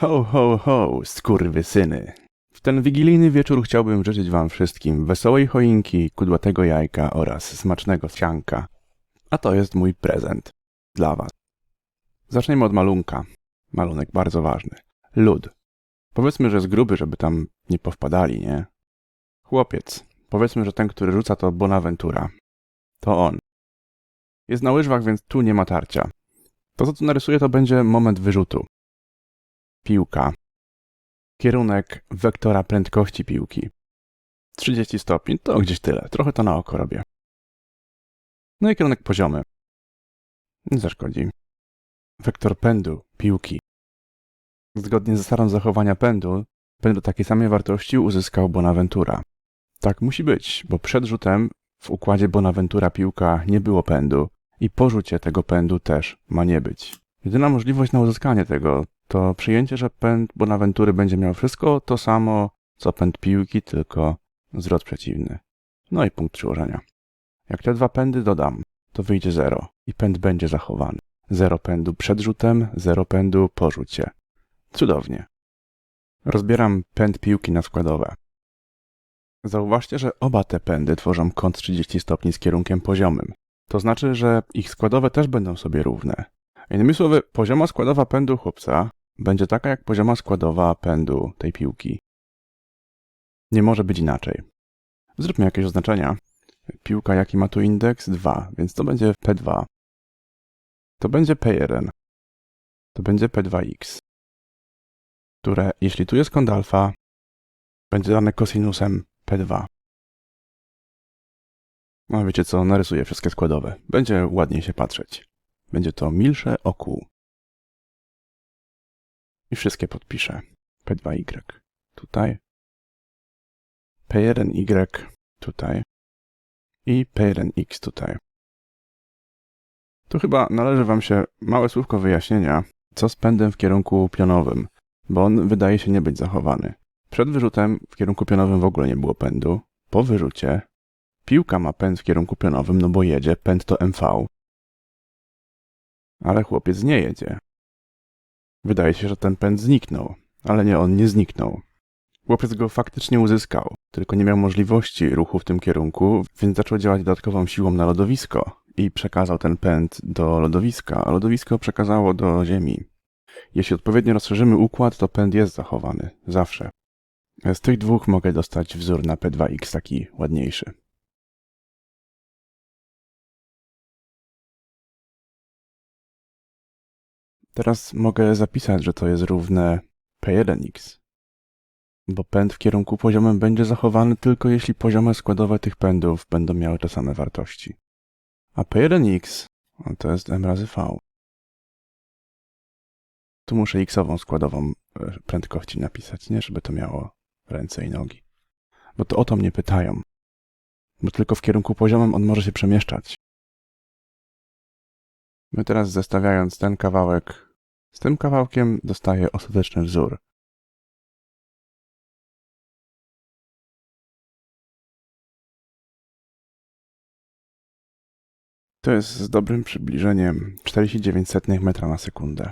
Ho, ho, ho, skurwysyny. W ten wigilijny wieczór chciałbym życzyć wam wszystkim wesołej choinki, kudłatego jajka oraz smacznego sianka. A to jest mój prezent dla was. Zaczniemy od malunka. Malunek bardzo ważny. Lud. Powiedzmy, że jest gruby, żeby tam nie powpadali, nie? Chłopiec. Powiedzmy, że ten, który rzuca to Bonaventura. To on. Jest na łyżwach, więc tu nie ma tarcia. To, co tu narysuję, to będzie moment wyrzutu. Piłka. Kierunek wektora prędkości piłki. 30 stopni, to gdzieś tyle. Trochę to na oko robię. No i kierunek poziomy. Nie zaszkodzi. Wektor pędu piłki. Zgodnie z zasadą zachowania pędu, pędu takiej samej wartości uzyskał Bonaventura. Tak musi być, bo przed rzutem w układzie Bonaventura piłka nie było pędu i po rzucie tego pędu też ma nie być. Jedyna możliwość na uzyskanie tego to przyjęcie, że pęd Bonaventury będzie miał wszystko to samo, co pęd piłki, tylko zwrot przeciwny. No i punkt przyłożenia. Jak te dwa pędy dodam, to wyjdzie zero i pęd będzie zachowany. Zero pędu przed rzutem, zero pędu po rzucie. Cudownie. Rozbieram pęd piłki na składowe. Zauważcie, że oba te pędy tworzą kąt 30 stopni z kierunkiem poziomym. To znaczy, że ich składowe też będą sobie równe. Innymi słowy, pozioma składowa pędu chłopca będzie taka jak pozioma składowa pędu tej piłki. Nie może być inaczej. Zróbmy jakieś oznaczenia. Piłka jaki ma tu indeks? 2, więc to będzie P2. To będzie P1. To będzie P2x. Które, jeśli tu jest kąt alfa, będzie dane kosinusem P2. No wiecie co, narysuję wszystkie składowe. Będzie ładniej się patrzeć. Będzie to milsze oku. I wszystkie podpiszę. P2Y tutaj. P1Y tutaj. I P1X tutaj. Tu chyba należy Wam się małe słówko wyjaśnienia, co z pędem w kierunku pionowym, bo on wydaje się nie być zachowany. Przed wyrzutem w kierunku pionowym w ogóle nie było pędu. Po wyrzucie piłka ma pęd w kierunku pionowym, no bo jedzie, pęd to MV. Ale chłopiec nie jedzie. Wydaje się, że ten pęd zniknął, ale nie, on nie zniknął. Chłopiec go faktycznie uzyskał, tylko nie miał możliwości ruchu w tym kierunku, więc zaczął działać dodatkową siłą na lodowisko i przekazał ten pęd do lodowiska, a lodowisko przekazało do ziemi. Jeśli odpowiednio rozszerzymy układ, to pęd jest zachowany, zawsze. Z tych dwóch mogę dostać wzór na P2X taki ładniejszy. Teraz mogę zapisać, że to jest równe P1x, bo pęd w kierunku poziomym będzie zachowany tylko jeśli poziome składowe tych pędów będą miały te same wartości. A P1x no to jest m razy v. Tu muszę x-ową składową e, prędkości napisać, nie? Żeby to miało ręce i nogi. Bo to o to mnie pytają. Bo tylko w kierunku poziomym on może się przemieszczać. My teraz zestawiając ten kawałek z tym kawałkiem dostaję ostateczny wzór. To jest z dobrym przybliżeniem 49 metra na sekundę.